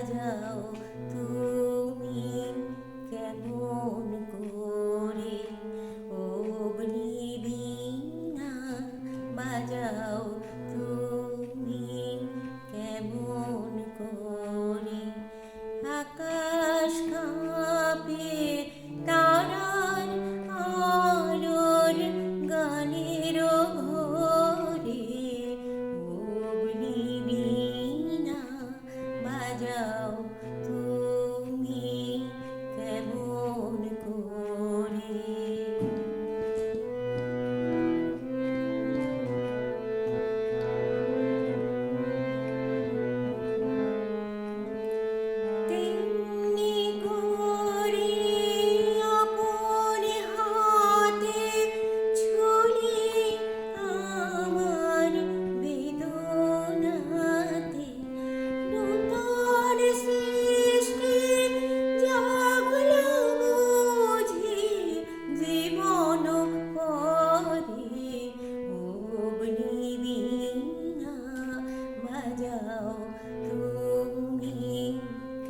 সাজাও তুমি কেমন করে? অগ্নি বিনা বাজাও তুমি কেমন করে? আকাশ কাঁপে তা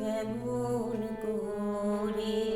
কেমন করে?